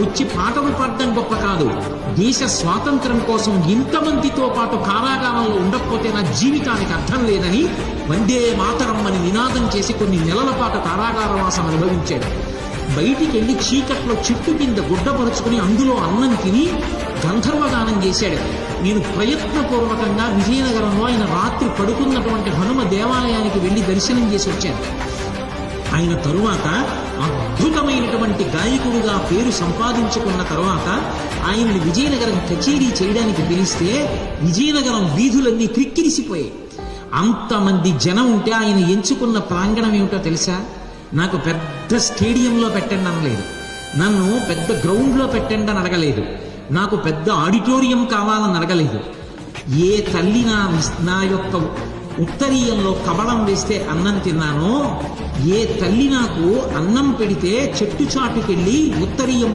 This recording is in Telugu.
వచ్చి పాటలు పాడడం గొప్ప కాదు. దేశ స్వాతంత్రం కోసం ఇంతమందితో పాటు కారాగారంలో ఉండకపోతే నా జీవితానికి అర్థం లేదని వందే మాతరం అని నినాదం చేసి కొన్ని నెలల పాటు కారాగారవాసం అనుభవించాడు. బయటికి వెళ్ళి చీకట్లో చెట్టు కింద గుడ్డపరుచుకుని అందులో అన్నం తిని గంధర్వగానం చేశాడు. నేను ప్రయత్నపూర్వకంగా విజయనగరంలో ఆయన రాత్రి పడుకున్నటువంటి హనుమ దేవాలయానికి వెళ్ళి దర్శనం చేసి వచ్చాను. ఆయన తరువాత అద్భుతమైనటువంటి గాయకుడుగా పేరు సంపాదించుకున్న తర్వాత ఆయన్ని విజయనగరం కచేరీ చేయడానికి పిలిస్తే విజయనగరం వీధులన్నీ క్రిక్కిరిసిపోయాయి. అంతమంది జనం ఉంటే ఆయన ఎంచుకున్న ప్రాంగణం ఏమిటో తెలుసా? నాకు పెద్ద స్టేడియంలో పెట్టండి అనలేదు. నన్ను పెద్ద గ్రౌండ్లో పెట్టండి అని అడగలేదు. నాకు పెద్ద ఆడిటోరియం కావాలని అడగలేదు. ఏ తల్లి నా నా యొక్క ఉత్తరీయంలో కబళం వేస్తే అన్నం తిన్నానో? ఏ తల్లి నాకు అన్నం పెడితే చెట్టు చాటుకెళ్ళి ఉత్తరీయం